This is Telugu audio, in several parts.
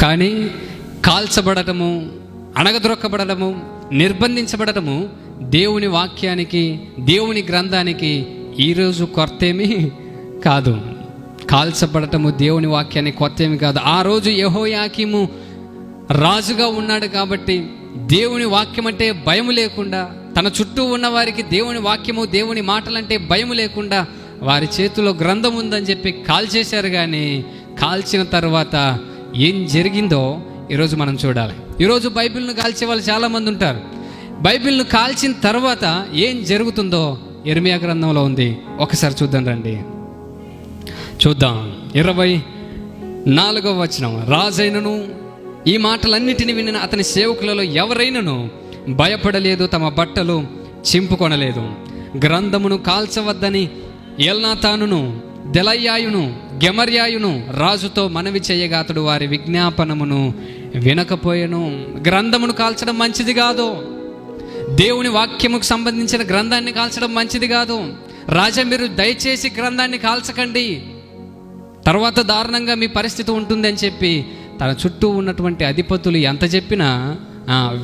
కానీ కాల్చబడటము అణగదొరక్కబడటము నిర్బంధించబడటము దేవుని వాక్యానికి దేవుని గ్రంథానికి ఈరోజు కొత్తేమి కాదు. కాల్చబడటము దేవుని వాక్యానికి కొత్తేమి కాదు. ఆ రోజు యహోయాకిము రాజుగా ఉన్నాడు కాబట్టి దేవుని వాక్యం అంటే భయం లేకుండా తన చుట్టూ ఉన్న వారికి దేవుని వాక్యము దేవుని మాటలంటే భయం లేకుండా వారి చేతిలో గ్రంథం ఉందని చెప్పి కాల్చేశారు. కానీ కాల్చిన తర్వాత ఏం జరిగిందో ఈరోజు మనం చూడాలి. ఈరోజు బైబిల్ను కాల్చే వాళ్ళు చాలామంది ఉంటారు. బైబిల్ను కాల్చిన తర్వాత ఏం జరుగుతుందో ఎర్మియా గ్రంథంలో ఉంది. ఒకసారి చూద్దాం రండి. చూద్దాం. ఇరవై నాలుగవ వచనం. రాజైనను ఈ మాటలన్నిటిని వినిన అతని సేవకులలో ఎవరైనను భయపడలేదు తమ బట్టలు చింపుకొనలేదు. గ్రంథమును కాల్చవద్దని ఎల్నాతానును దెలయ్యాయును గెమర్యాయును రాజుతో మనవి చేయగా అతడు వారి విజ్ఞాపనమును వినకపోయెను. గ్రంథమును కాల్చడం మంచిది కాదు. దేవుని వాక్యముకు సంబంధించిన గ్రంథాన్ని కాల్చడం మంచిది కాదు. రాజా మీరు దయచేసి గ్రంథాన్ని కాల్చకండి. తర్వాత దారుణంగా మీ పరిస్థితి ఉంటుందని చెప్పి తన చుట్టూ ఉన్నటువంటి అధిపతులు ఎంత చెప్పినా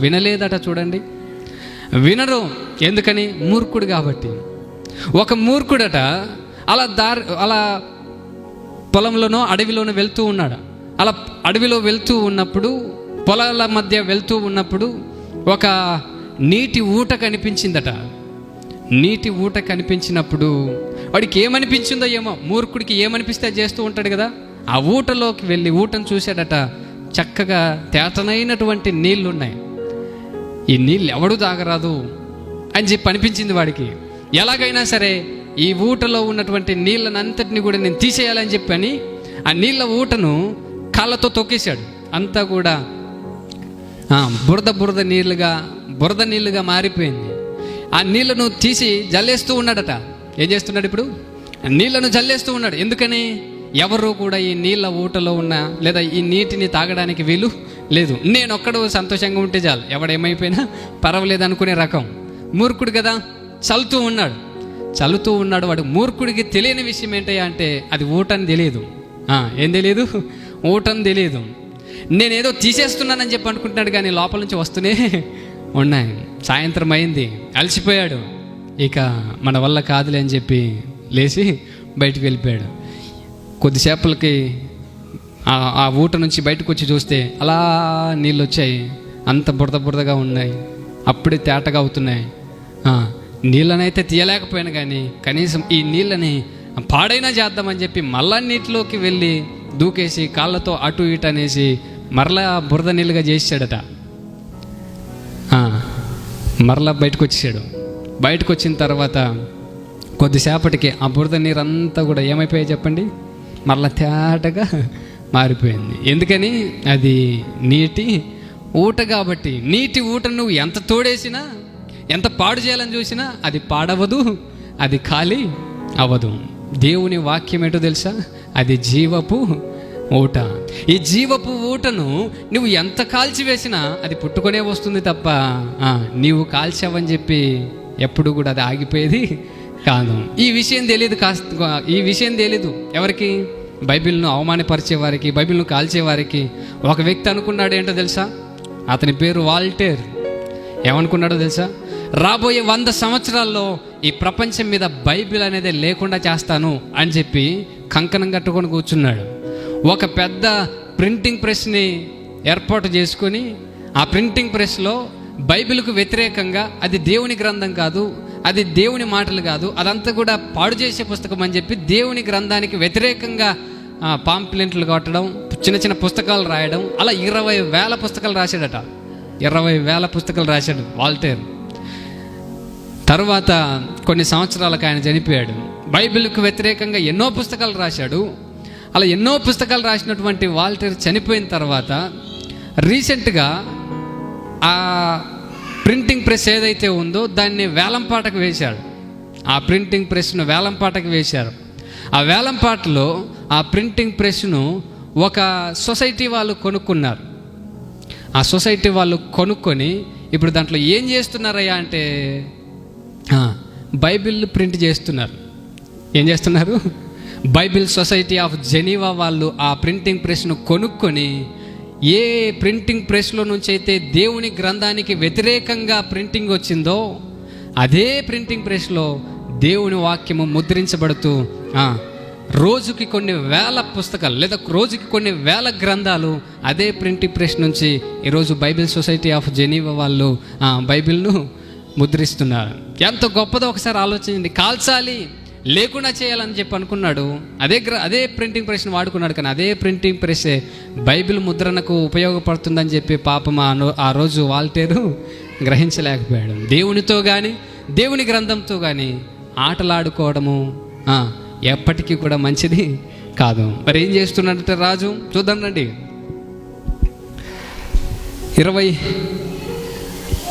వినలేదట చూడండి. వినరు ఎందుకని? మూర్ఖుడు కాబట్టి. ఒక మూర్ఖుడట అలా దారి అలా పొలంలోనో అడవిలోనో వెళ్తూ ఉన్నాడు. అలా అడవిలో వెళ్తూ ఉన్నప్పుడు పొలాల మధ్య వెళ్తూ ఉన్నప్పుడు ఒక నీటి ఊట కనిపించిందట. నీటి ఊట కనిపించినప్పుడు వాడికి ఏమనిపించిందో ఏమో మూర్ఖుడికి ఏమనిపిస్తే చేస్తూ ఉంటాడు కదా. ఆ ఊటలోకి వెళ్ళి ఊటను చూశాడట. చక్కగా తేటనైనటువంటి నీళ్ళు ఉన్నాయి ఈ నీళ్ళు ఎవడు తాగరాదు అని చెప్పి అనిపించింది వాడికి. ఎలాగైనా సరే ఈ ఊటలో ఉన్నటువంటి నీళ్ళనంతటిని కూడా నేను తీసేయాలని చెప్పని ఆ నీళ్ళ ఊటను కాళ్ళతో తొక్కేశాడు. అంతా కూడా బురద బురద నీళ్ళుగా బురద నీళ్ళుగా మారిపోయింది. ఆ నీళ్ళను తీసి జల్లేస్తూ ఉన్నాడట. ఏం చేస్తున్నాడు ఇప్పుడు? నీళ్ళను జల్లేస్తూ ఉన్నాడు. ఎందుకని? ఎవరు కూడా ఈ నీళ్ళ ఊటలో ఉన్న లేదా ఈ నీటిని తాగడానికి వీలు లేదు. నేను ఒక్కడు సంతోషంగా ఉంటే చాలు. ఎవడేమైపోయినా పర్వాలేదు అనుకునే రకం. మూర్ఖుడు కదా చల్లుతూ ఉన్నాడు. చల్లుతూ ఉన్నాడు వాడు మూర్ఖుడికి తెలియని విషయం ఏంటయ్యా అంటే అది ఊటని తెలియదు. ఏం తెలియదు ఊటని తెలియదు నేనేదో తీసేస్తున్నానని చెప్పి అనుకుంటున్నాడు కానీ లోపల నుంచి వస్తూనే ఉన్నాయి. సాయంత్రం అయింది అలసిపోయాడు. ఇక మన వల్ల కాదులే అని చెప్పి లేచి బయటికి వెళ్ళిపోయాడు. కొద్దిసేపలకి ఆ- ఊట నుంచి బయటకు వచ్చి చూస్తే అలా నీళ్ళు వచ్చాయి అంత బురద బురదగా ఉన్నాయి. అప్పుడే తేటగా అవుతున్నాయి. నీళ్ళనైతే తీయలేకపోయాను కానీ కనీసం ఈ నీళ్ళని పాడైనా చేద్దామని చెప్పి మళ్ళా నీటిలోకి వెళ్ళి దూకేసి కాళ్ళతో అటు ఇటు అనేసి మరలా బురద నీళ్ళుగా చేసాడట మరలా బయటకు వచ్చేసాడు బయటకు వచ్చిన తర్వాత కొద్దిసేపటికి ఆ బురద నీరంతా కూడా ఏమైపోయాయి చెప్పండి? మరలా తేటగా మారిపోయింది. ఎందుకని? అది నీటి ఊట కాబట్టి నీటి ఊట నువ్వు ఎంత తోడేసినా ఎంత పాడు చేయాలని చూసినా అది పాడవదు అది ఖాళీ అవ్వదు. దేవుని వాక్యం ఏంటో తెలుసా? అది జీవపు ఊట. ఈ జీవపు ఊటను నువ్వు ఎంత కాల్చివేసినా అది పుట్టుకొనే వస్తుంది తప్ప ఆ, నీవు కాల్చావని చెప్పి ఎప్పుడు కూడా అది ఆగిపోయేది కాదు. ఈ విషయం తెలియదు కాస్త ఈ విషయం తెలీదు. ఎవరికి? బైబిల్ను అవమానపరిచే వారికి బైబిల్ను కాల్చే వారికి. ఒక వ్యక్తి అనుకున్నాడు ఏంటో తెలుసా? అతని పేరు వాల్టేర్. ఏమనుకున్నాడో తెలుసా? రాబోయే వంద సంవత్సరాల్లో ఈ ప్రపంచం మీద బైబిల్ అనేది లేకుండా చేస్తాను అని చెప్పి కంకణం కట్టుకొని కూర్చున్నాడు. ఒక పెద్ద ప్రింటింగ్ ప్రెస్ని ఏర్పాటు చేసుకొని ఆ ప్రింటింగ్ ప్రెస్లో బైబిల్కు వ్యతిరేకంగా అది దేవుని గ్రంథం కాదు అది దేవుని మాటలు కాదు అదంతా కూడా పాడు చేసే పుస్తకం అని చెప్పి దేవుని గ్రంథానికి వ్యతిరేకంగా పాంప్లెంట్లు కొట్టడం చిన్న చిన్న పుస్తకాలు రాయడం అలా ఇరవై వేల పుస్తకాలు రాశాడట. ఇరవై వేల పుస్తకాలు రాశాడు వాల్టేర్. తర్వాత కొన్ని సంవత్సరాలకు ఆయన చనిపోయాడు. బైబిల్కు వ్యతిరేకంగా ఎన్నో పుస్తకాలు రాశాడు. అలా ఎన్నో పుస్తకాలు రాసినటువంటి వాల్టర్ చనిపోయిన తర్వాత రీసెంట్గా ఆ ప్రింటింగ్ ప్రెస్ ఏదైతే ఉందో దాన్ని వేలంపాటకు వేశాడు ఆ ప్రింటింగ్ ప్రెస్ను వేలంపాటకు వేశారు. ఆ వేలంపాటలో ఆ ప్రింటింగ్ ప్రెస్ను ఒక సొసైటీ వాళ్ళు కొనుక్కున్నారు. ఆ సొసైటీ వాళ్ళు కొనుక్కొని ఇప్పుడు దాంట్లో ఏం చేస్తున్నారయ్యా అంటే బైబిల్ ప్రింట్ చేస్తున్నారు. ఏం చేస్తున్నారు? బైబిల్ సొసైటీ ఆఫ్ జెనీవా వాళ్ళు ఆ ప్రింటింగ్ ప్రెస్ను కొనుక్కొని ఏ ప్రింటింగ్ ప్రెస్లో నుంచి అయితే దేవుని గ్రంథానికి వ్యతిరేకంగా ప్రింటింగ్ వచ్చిందో అదే ప్రింటింగ్ ప్రెస్లో దేవుని వాక్యము ముద్రించబడుతూ రోజుకి కొన్ని వేల పుస్తకాలు లేదా రోజుకి కొన్ని వేల గ్రంథాలు అదే ప్రింటింగ్ ప్రెస్ నుంచి ఈరోజు బైబిల్ సొసైటీ ఆఫ్ జెనీవా వాళ్ళు బైబిల్ను ముద్రిస్తున్నారు. ఎంత గొప్పదో ఒకసారి ఆలోచించండి. కాల్చాలి లేకుండా చేయాలని చెప్పి అనుకున్నాడు. అదే గ్ర అదే ప్రింటింగ్ ప్రెస్ని వాడుకున్నాడు కానీ అదే ప్రింటింగ్ ప్రెస్సే బైబిల్ ముద్రణకు ఉపయోగపడుతుందని చెప్పి పాపం ఆ ఆ రోజు వాల్టేరు గ్రహించలేకపోయాడు. దేవునితో కానీ దేవుని గ్రంథంతో కానీ ఆటలాడుకోవడము ఎప్పటికీ కూడా మంచిది కాదు. మరి ఏం చేస్తున్నాడంటే రాజు? చూద్దాం రండి. ఇరవై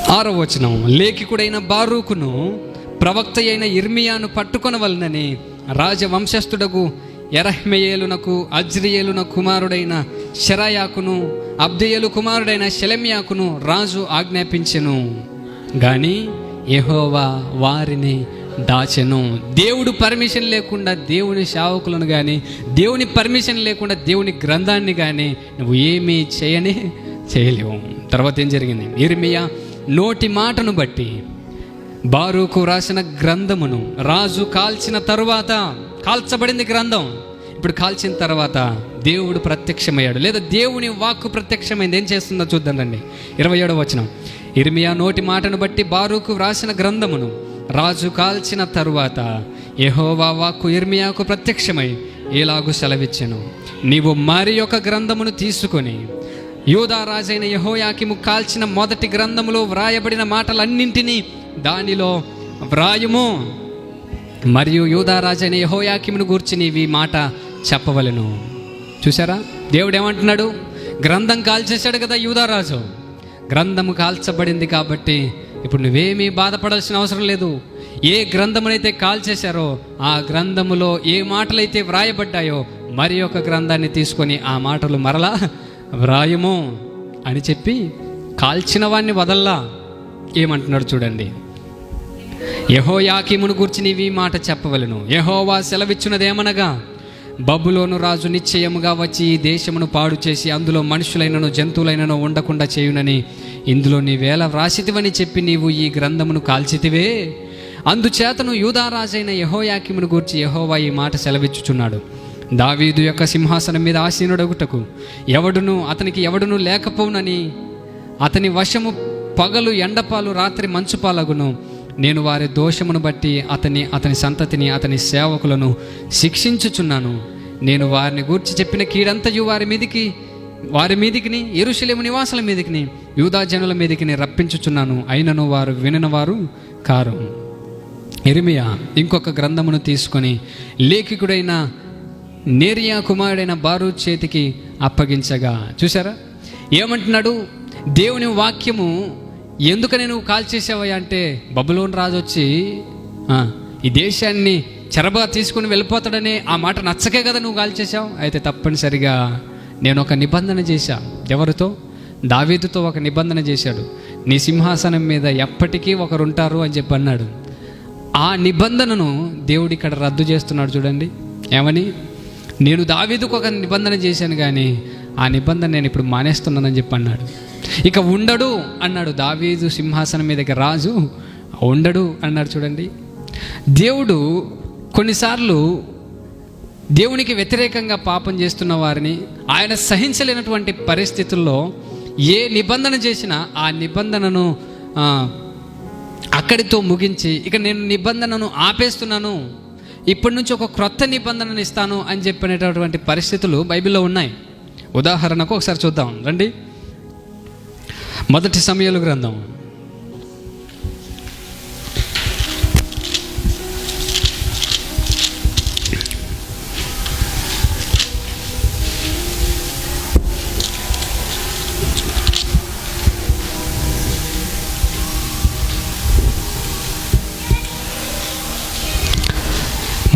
ఆరో వచనం లేఖికుడైన బారూకును ప్రవక్త అయిన ఇర్మియాను పట్టుకొనవలనని రాజవంశస్థుడకు ఎరహ్మయేలునకు అజ్రియేలున కుమారుడైన శరాయాకును అబ్దియేలు కుమారుడైన శెలెమ్యాకును రాజు ఆజ్ఞాపించెను. గాని యహోవా వారిని దాచెను. దేవుడు పర్మిషన్ లేకుండా దేవుని సేవకులను కానీ దేవుని పర్మిషన్ లేకుండా దేవుని గ్రంథాన్ని కానీ నువ్వు ఏమీ చేయని చేయలేవు. తర్వాత ఏం జరిగింది? ఇర్మియా నోటి మాటను బట్టి బారూకు రాసిన గ్రంథమును రాజు కాల్చిన తరువాత కాల్చబడింది గ్రంథం. ఇప్పుడు కాల్చిన తర్వాత దేవుడు ప్రత్యక్షమయ్యాడు. లేదా దేవుని వాక్కు ప్రత్యక్షమైంది. ఏం చేస్తుందో చూద్దాం రండి. ఇరవై ఏడవ వచనం. ఇర్మియా నోటి మాటను బట్టి బారూకు వ్రాసిన గ్రంథమును రాజు కాల్చిన తరువాత యహోవా వాక్కు ఇర్మియాకు ప్రత్యక్షమై ఇలాగు సెలవిచ్చాను. నీవు మరి ఒక గ్రంథమును తీసుకొని యూదా రాజైన యహోయాకిము కాల్చిన మొదటి గ్రంథములో వ్రాయబడిన మాటలన్నింటినీ దానిలో వ్రాయుము. మరియు యూదా రాజైన యహోయాకిమును గూర్చి నీవి ఈ మాట చెప్పవలెను. చూసారా దేవుడు ఏమంటున్నాడు గ్రంథం కాల్చేశాడు కదా యూదారాజు గ్రంథము కాల్చబడింది కాబట్టి ఇప్పుడు నువ్వేమీ బాధపడాల్సిన అవసరం లేదు. ఏ గ్రంథమునైతే కాల్చేశారో ఆ గ్రంథములో ఏ మాటలైతే వ్రాయబడ్డాయో మరి ఒక గ్రంథాన్ని తీసుకొని ఆ మాటలు మరలా వ్రాయము అని చెప్పి కాల్చిన వాడిని వదల్లా ఏమంటున్నాడు చూడండి. యహోయాకీమును గూర్చి నీవి ఈ మాట చెప్పవలను. యహోవా సెలవిచ్చినదేమనగా బబులోను రాజు నిశ్చయముగా వచ్చి ఈ దేశమును పాడు చేసి అందులో మనుషులైనను జంతువులైనను ఉండకుండా చేయునని ఇందులో నీవేళ వ్రాసితివని చెప్పి నీవు ఈ గ్రంథమును కాల్చితివే. అందుచేతను యూదారాజైన యహోయాకిమును గూర్చి యహోవా ఈ మాట సెలవిచ్చుచున్నాడు. దావీదు యొక్క సింహాసనం మీద ఆసీనుడగుటకు ఎవడును అతనికి ఎవడును లేకపోవునని అతని వశము పగలు ఎండపాలు రాత్రి మంచుపాలగును. నేను వారి దోషమును బట్టి అతని అతని సంతతిని అతని సేవకులను శిక్షించుచున్నాను. నేను వారిని గూర్చి చెప్పిన కీడంతయు వారి మీదికి వారి మీదికిని ఎరుశలేము నివాసుల మీదికిని యూదా జనుల మీదికిని రప్పించుచున్నాను. అయినను వారు విననవారు కారు. ఎరిమియా ఇంకొక గ్రంథమును తీసుకొని లేఖికుడైన నేరియా కుమారుడైన బారు చేతికి అప్పగించగా చూసారా ఏమంటున్నాడు? దేవుని వాక్యము ఎందుకని నువ్వు కాల్ చేసావయ్యా అంటే బబులోన్ రాజు వచ్చి ఈ దేశాన్ని చెరబగా తీసుకుని వెళ్ళిపోతాడని ఆ మాట నచ్చకే కదా నువ్వు కాల్ చేసావు అయితే తప్పనిసరిగా నేను ఒక నిబంధన చేశా. ఎవరితో? దావీదుతో ఒక నిబంధన చేశాడు. నీ సింహాసనం మీద ఎప్పటికీ ఒకరుంటారు అని చెప్పి అన్నాడు. ఆ నిబంధనను దేవుడు ఇక్కడ రద్దు చేస్తున్నాడు చూడండి. ఏమని? నేను దావీదుకు ఒక నిబంధన చేశాను కానీ ఆ నిబంధన నేను ఇప్పుడు మానేస్తున్నానని చెప్పి అన్నాడు. ఇక ఉండడు అన్నాడు దావీదు సింహాసనం మీదకి రాజు. ఉండడు అన్నాడు చూడండి. దేవుడు కొన్నిసార్లు దేవునికి వ్యతిరేకంగా పాపం చేస్తున్న వారిని ఆయన సహించలేనటువంటి పరిస్థితుల్లో ఏ నిబంధన చేసినా ఆ నిబంధనను అక్కడితో ముగించి ఇక నేను నిబంధనను ఆపేస్తున్నాను. ఇప్పటి నుంచి ఒక క్రొత్త నిబంధనను ఇస్తాను అని చెప్పినటువంటి పరిస్థితులు బైబిల్లో ఉన్నాయి. ఉదాహరణకు ఒకసారి చూద్దాం. రండి. మొదటి సమయాలు గ్రంథం.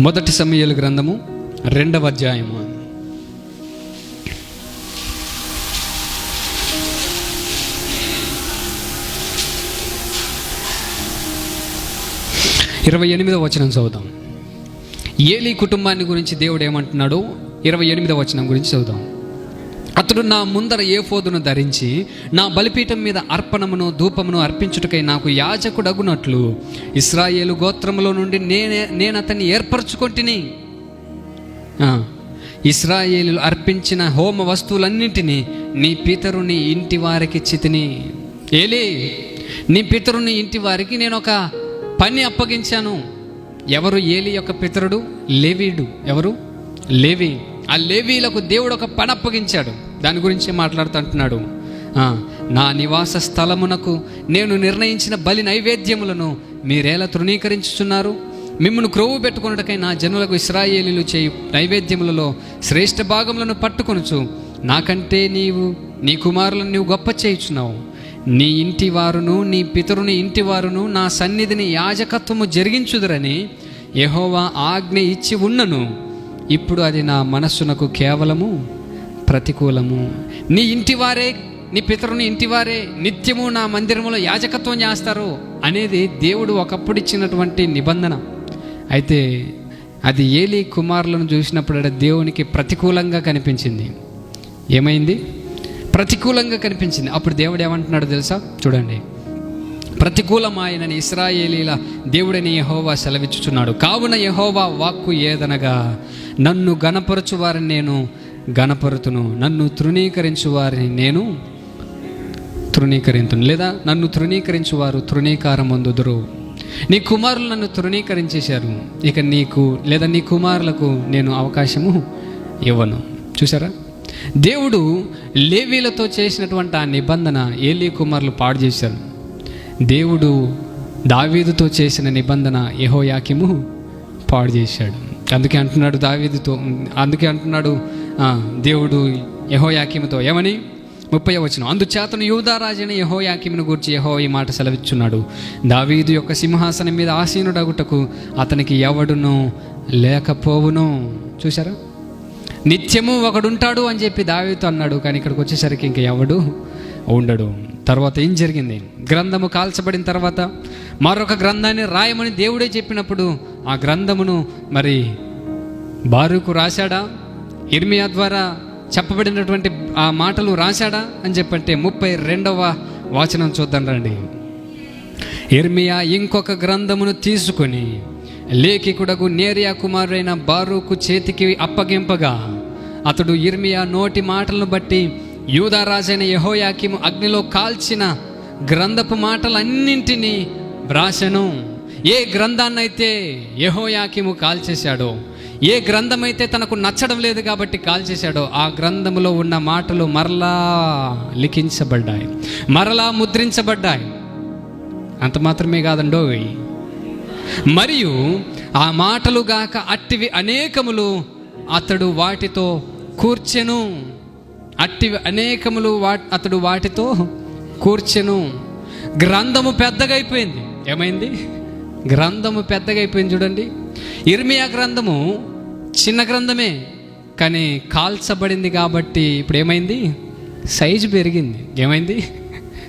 మొదటి సమయాల గ్రంథము రెండవ అధ్యాయము. ఇరవై ఎనిమిదవ వచనం చదువుదాం. ఏలీ కుటుంబాన్ని గురించి దేవుడు ఏమంటున్నాడు ఇరవై ఎనిమిదవ వచనం గురించి చదువుదాం. అతడు నా ముందర ఏ ఫోదును ధరించి నా బలిపీఠం మీద అర్పణమును ధూపమును అర్పించుటకై నాకు యాజకుడగునట్లు. ఇస్రాయేలు గోత్రములో నుండి నేనే నేను అతన్ని ఏర్పరచుకొంటిని ఇస్రాయేలు అర్పించిన హోమ వస్తువులన్నింటినీ నీ పితరుని ఇంటి వారికి చితిని ఏలే నీ పితరుని ఇంటి వారికి నేను ఒక పని అప్పగించాను. ఎవరు ఏలి యొక్క పితరుడు? లేవీడు ఎవరు? లేవి. ఆ లేవీలకు దేవుడు ఒక పని అప్పగించాడు. దాని గురించి మాట్లాడుతుంటున్నాడు. నా నివాస స్థలమునకు నేను నిర్ణయించిన బలి నైవేద్యములను మీరేలా తృణీకరించుచున్నారు? మిమ్మల్ని క్రొవ్వు పెట్టుకున్నటకై నా జనులకు ఇస్రాయేలీలు చేయు నైవేద్యములలో శ్రేష్ఠ భాగములను పట్టుకొనుచు నాకంటే నీవు నీ కుమారులను నీవు గొప్ప చేయుచున్నావు. నీ ఇంటి వారును నీ పితరుని ఇంటి వారును నా సన్నిధిని యాజకత్వము జరిగించుదురని యహోవా ఆజ్ఞ ఇచ్చి ఉన్నను. ఇప్పుడు అది నా మనస్సునకు కేవలము ప్రతికూలము. నీ ఇంటివారే నీ పితరుని ఇంటివారే నిత్యము నా మందిరములో యాజకత్వం చేస్తారు అనేది దేవుడు ఒకప్పుడు ఇచ్చినటువంటి నిబంధన. అయితే అది ఏలి కుమారులను చూసినప్పుడు దేవునికి ప్రతికూలంగా కనిపించింది. ఏమైంది? ప్రతికూలంగా కనిపించింది. అప్పుడు దేవుడు ఏమంటున్నాడు తెలుసా? చూడండి. ప్రతికూలమాయనని ఇస్రాయేలీల దేవుడని యహోవా సెలవిచ్చుచున్నాడు. కావున యహోవా వాక్కు ఏదనగా నన్ను గణపరచు వారిని నేను గణపరుతును నన్ను తృణీకరించు వారిని నేను తృణీకరింతును. లేదా నన్ను తృణీకరించు వారు తృణీకారం అందుదురు నీ కుమారులు నన్ను తృణీకరించేశారు. ఇక నీకు లేదా నీ కుమారులకు నేను అవకాశము ఇవ్వను. చూసారా దేవుడు లేవీలతో చేసినటువంటి ఆ నిబంధన ఏలీ కుమారులు పాడు చేశారు. దేవుడు దావీదుతో చేసిన నిబంధన యహోయాకిము పాడు చేశాడు. అందుకే అంటున్నాడు దావీదుతో అందుకే అంటున్నాడు దేవుడు యహోయాకిముతో ఏమని? ముప్పై వచ్చిన అందుచేతను యూదారాజైన యహోయాకిమును గూర్చి యహో ఈ మాట సెలవిచ్చున్నాడు. దావీదు యొక్క సింహాసనం మీద ఆసీనుడగుటకు అతనికి ఎవడును లేకపోవును. చూసారా నిత్యము ఒకడుంటాడు అని చెప్పి దావీతో అన్నాడు కానీ ఇక్కడికి వచ్చేసరికి ఇంక ఎవడు ఉండడు. తర్వాత ఏం జరిగింది? గ్రంథము కాల్చబడిన తర్వాత మరొక గ్రంథాన్ని రాయమని దేవుడే చెప్పినప్పుడు ఆ గ్రంథమును మరి బారుకు రాశాడా? ఇర్మియా ద్వారా చెప్పబడినటువంటి ఆ మాటలు రాశాడా? అని చెప్పంటే ముప్పై రెండవ వాచనం చూద్దాం రండి. ఇర్మియా ఇంకొక గ్రంథమును తీసుకొని లేఖికుడకు నేరియా కుమారుడైన బారూకు చేతికి అప్పగింపగా అతడు ఇర్మియా నోటి మాటలను బట్టి యూదారాజైన యహోయాకిము అగ్నిలో కాల్చిన గ్రంథపు మాటలన్నింటినీ వ్రాసెను. ఏ గ్రంథాన్నైతే యహోయాకిము కాల్చేశాడో ఏ గ్రంథమైతే తనకు నచ్చడం లేదు కాబట్టి కాల్చేశాడో ఆ గ్రంథములో ఉన్న మాటలు మరలా లిఖించబడ్డాయి. మరలా ముద్రించబడ్డాయి. అంత మాత్రమే కాదండో మరియు ఆ మాటలు గాక అట్టివి అనేకములు అతడు వాటితో కూర్చెను. అట్టి అనేకములు వా అతడు వాటితో కూర్చెను. గ్రంథము పెద్దగా అయిపోయింది ఏమైంది? గ్రంథము పెద్దగైపోయింది చూడండి. ఇర్మియా గ్రంథము చిన్న గ్రంథమే కానీ కాల్చబడింది కాబట్టి ఇప్పుడు ఏమైంది? సైజు పెరిగింది. ఏమైంది?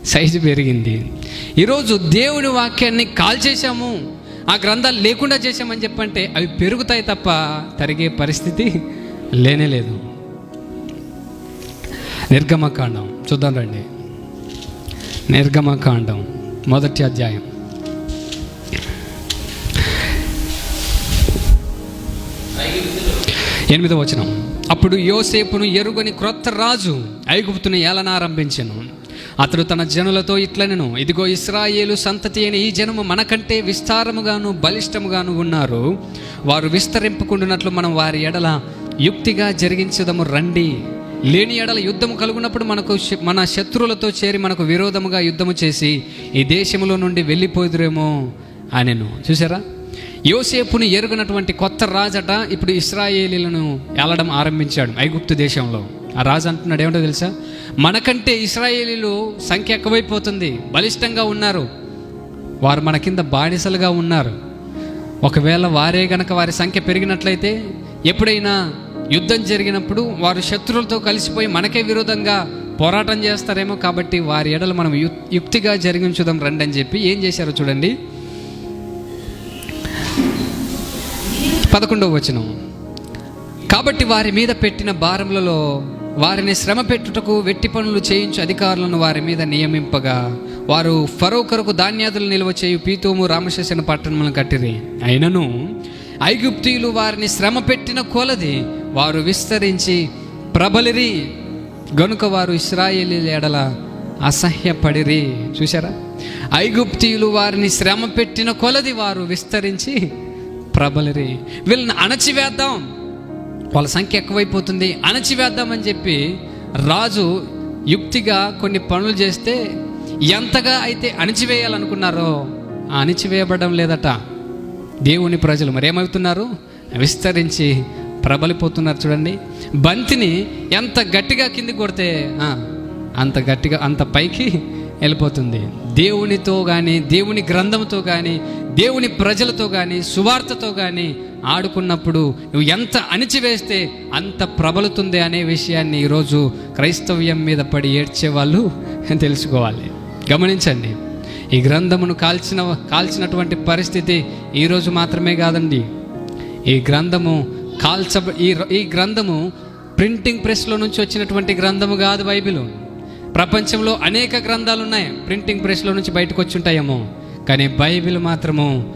సైజు పెరిగింది. ఈరోజు దేవుని వాక్యాన్ని కాల్చేశాము. ఆ గ్రంథాలు లేకుండా చేశామని చెప్పంటే అవి పెరుగుతాయి తప్ప తరిగే పరిస్థితి లేనే లేదు. నిర్గమకాండం. చూద్దాం రండి. నిర్గమకాండం మొదటి అధ్యాయం. ఎనిమిదవ వచనం. అప్పుడు యోసేపును ఎరుగని క్రొత్త రాజు ఐగుప్తును ఏలనారంభించను అతడు తన జనులతో ఇట్లనెను ఇదిగో ఇస్రాయేలు సంతతి అయిన ఈ జనము మనకంటే విస్తారముగాను బలిష్టముగాను ఉన్నారు. వారు విస్తరింపుకుంటున్నట్లు మనం వారి ఎడల యుక్తిగా జరిగించదము రండి. లేని ఎడల యుద్ధము కలుగునప్పుడు మనకు మన శత్రువులతో చేరి మనకు విరోధముగా యుద్ధము చేసి ఈ దేశములో నుండి వెళ్ళిపోదురేమో అనెను. చూసారా యోసేపును ఎరుగనటువంటి కొత్త రాజట ఇప్పుడు ఇస్రాయేలీలను ఏలడం ఆరంభించాడు ఐగుప్తు దేశంలో. ఆ రాజు అంటున్నాడు ఏమిటో తెలుసా? మనకంటే ఇస్రాయేలీలు సంఖ్య ఎక్కువైపోతుంది బలిష్టంగా ఉన్నారు. వారు మన కింద బానిసలుగా ఉన్నారు. ఒకవేళ వారే గనక వారి సంఖ్య పెరిగినట్లయితే ఎప్పుడైనా యుద్ధం జరిగినప్పుడు వారు శత్రువులతో కలిసిపోయి మనకే విరోధంగా పోరాటం చేస్తారేమో కాబట్టి వారి ఎడలు మనం యు- యుక్తిగా జరిగించుదాం రండి అని చెప్పి ఏం చేశారో చూడండి. పదకొండవ వచనం. కాబట్టి వారి మీద పెట్టిన భారములలో వారిని శ్రమ పెట్టుటకు వెట్టి పనులు చేయించు అధికారులను వారి మీద నియమింపగా వారు ఫరో కొరకు ధాన్యాదులు నిల్వ చేయు పీతోము రామశేషన్ పట్టణములను కట్టిరి. అయినను ఐగుప్తీయులు వారిని శ్రమ పెట్టిన కొలది వారు విస్తరించి ప్రబలిరి. గనుక వారు ఇస్రాయేలీల ఎడల అసహ్యపడిరి. చూసారా ఐగుప్తీయులు వారిని శ్రమ పెట్టిన కొలది వారు విస్తరించి ప్రబలిరి. వీళ్ళని అణచివేద్దాం. వాళ్ళ సంఖ్య ఎక్కువైపోతుంది. అణచివేద్దామని చెప్పి రాజు యుక్తిగా కొన్ని పనులు చేస్తే ఎంతగా అయితే అణిచివేయాలనుకున్నారో ఆ అణిచివేయబడడం లేదట. దేవుని ప్రజలు మరేమవుతున్నారు? విస్తరించి ప్రబలిపోతున్నారు చూడండి. బంతిని ఎంత గట్టిగా కింది కొడితే అంత గట్టిగా అంత పైకి వెళ్ళిపోతుంది. దేవునితో కానీ దేవుని గ్రంథంతో కానీ దేవుని ప్రజలతో కానీ సువార్తతో కానీ ఆడుకున్నప్పుడు నువ్వు ఎంత అణిచివేస్తే అంత ప్రబలుతుంది అనే విషయాన్ని ఈరోజు క్రైస్తవ్యం మీద పడి ఏడ్చే వాళ్ళు తెలుసుకోవాలి. గమనించండి. ఈ గ్రంథమును కాల్చిన కాల్చినటువంటి పరిస్థితి ఈరోజు మాత్రమే కాదండి. ఈ గ్రంథము కాల్చ ఈ ఈ గ్రంథము ప్రింటింగ్ ప్రెస్లో నుంచి వచ్చినటువంటి గ్రంథము కాదు బైబిల్. ప్రపంచంలో అనేక గ్రంథాలు ఉన్నాయి ప్రింటింగ్ ప్రెస్లో నుంచి బయటకు వచ్చి ఉంటాయేమో కానీ బైబిల్ మాత్రము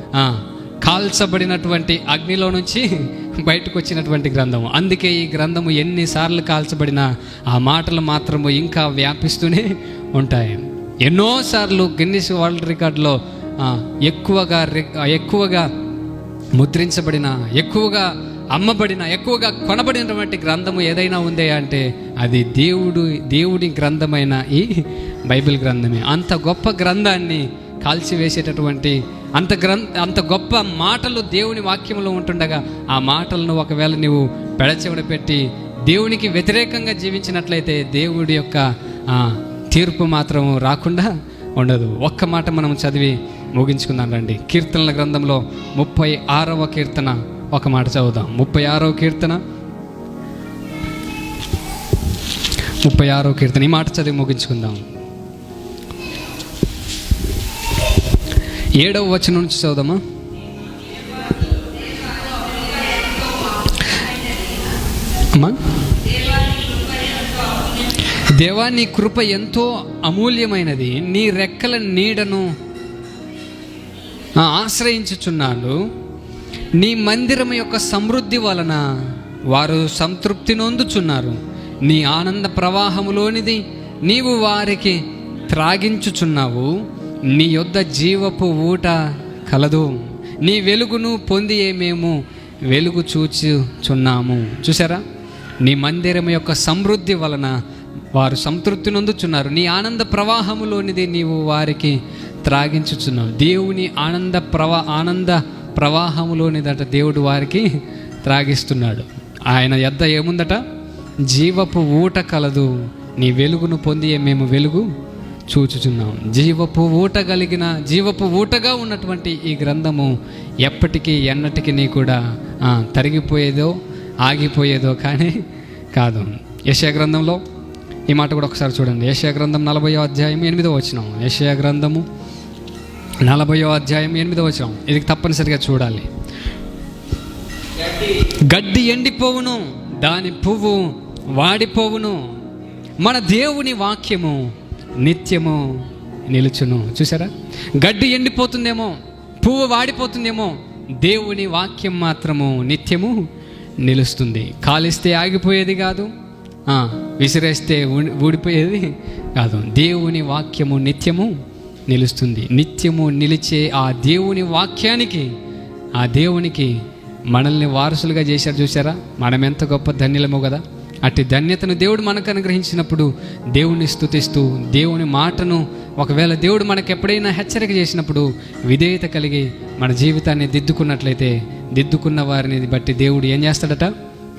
కాల్చబడినటువంటి అగ్నిలో నుంచి బయటకు వచ్చినటువంటి గ్రంథము. అందుకే ఈ గ్రంథము ఎన్నిసార్లు కాల్చబడినా ఆ మాటలు మాత్రము ఇంకా వ్యాపిస్తూనే ఉంటాయి. ఎన్నోసార్లు గిన్నిస్ వరల్డ్ రికార్డులో ఎక్కువగా ఎక్కువగా ముద్రించబడిన ఎక్కువగా అమ్మబడిన ఎక్కువగా కొనబడినటువంటి గ్రంథము ఏదైనా ఉందే అంటే అది దేవుడు దేవుడి గ్రంథమైన ఈ బైబిల్ గ్రంథమే. అంత గొప్ప గ్రంథాన్ని కాల్చివేసేటటువంటి అంత గ్రంథ అంత గొప్ప మాటలు దేవుని వాక్యంలో ఉంటుండగా ఆ మాటలను ఒకవేళ నీవు పెడచెవిన పెట్టి దేవునికి వ్యతిరేకంగా జీవించినట్లయితే దేవుడి యొక్క తీర్పు మాత్రం రాకుండా ఉండదు. ఒక్క మాట మనం చదివి ముగించుకుందాం రండి. కీర్తనల గ్రంథంలో ముప్పై ఆరవ కీర్తన. ఒక మాట చదువుదాం. ముప్పై ఆరవ కీర్తన. ముప్పై ఆరో కీర్తన. ఈ మాట చదివి ముగించుకుందాం. ఏడవ వచనం నుంచి చదువుదామా? అమ్మా. దేవా నీ కృప ఎంతో అమూల్యమైనది. నీ రెక్కల నీడను ఆశ్రయించుచున్నాను. నీ మందిరం యొక్క సమృద్ధి వలన వారు సంతృప్తి నొందుచున్నారు. నీ ఆనంద ప్రవాహములోనిది నీవు వారికి త్రాగించుచున్నావు. నీ యొద్ద జీవపు ఊట కలదు. నీ వెలుగును పొంది మేము వెలుగు చూచుచున్నాము. చూసారా నీ మందిరం యొక్క సమృద్ధి వలన వారు సంతృప్తి నొందుచున్నారు. నీ ఆనంద ప్రవాహములోనిది నీవు వారికి త్రాగించుచున్నావు. దేవుని ఆనంద ప్రవా ఆనంద ప్రవాహములోనిదట దేవుడు వారికి త్రాగిస్తున్నాడు. ఆయన ఎద్ద ఏముందట? జీవపు ఊట కలదు. నీ వెలుగును పొంది మేము వెలుగు చూచుచున్నాం. జీవపు ఊట కలిగిన జీవపు ఊటగా ఉన్నటువంటి ఈ గ్రంథము ఎప్పటికీ ఎన్నటికీ నీ కూడా తరిగిపోయేదో ఆగిపోయేదో కానీ కాదు. యశయ గ్రంథంలో ఈ మాట కూడా ఒకసారి చూడండి. యశయ గ్రంథం నలభై అధ్యాయం ఎనిమిదో వచ్చినాం యశయ గ్రంథము నలభయో అధ్యాయం ఎనిమిదో వచనం. ఇది తప్పనిసరిగా చూడాలి. గడ్డి ఎండిపోవును దాని పువ్వు వాడిపోవును మన దేవుని వాక్యము నిత్యము నిలుచును. చూసారా గడ్డి ఎండిపోతుందేమో పువ్వు వాడిపోతుందేమో దేవుని వాక్యం మాత్రము నిత్యము నిలుస్తుంది. కాలిస్తే ఆగిపోయేది కాదు విసిరేస్తే ఊడిపోయేది కాదు. దేవుని వాక్యము నిత్యము నిలుస్తుంది. నిత్యము నిలిచే ఆ దేవుని వాక్యానికి ఆ దేవునికి మనల్ని వారసులుగా చేశారు చూసారా మనం ఎంత గొప్ప ధన్యులమో కదా? అట్టి ధన్యతను దేవుడు మనకు అనుగ్రహించినప్పుడు దేవుణ్ణి స్తుతిస్తూ దేవుని మాటను ఒకవేళ దేవుడు మనకు ఎప్పుడైనా హెచ్చరిక చేసినప్పుడు విధేయత కలిగి మన జీవితాన్ని దిద్దుకున్నట్లయితే దిద్దుకున్న వారిని బట్టి దేవుడు ఏం చేస్తాడట?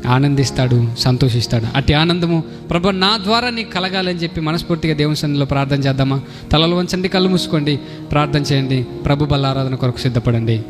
ఆనందిస్తాడు సంతోషిస్తాడు. అట్టి ఆనందము ప్రభు నా ద్వారా నీకు కలగాలని చెప్పి మనస్ఫూర్తిగా దేవుని సన్నిధిలో ప్రార్థన చేద్దామా? తలలు వంచండి కళ్ళు మూసుకోండి. ప్రార్థన చేయండి. ప్రభు బల్ల ఆరాధన కొరకు సిద్ధపడండి.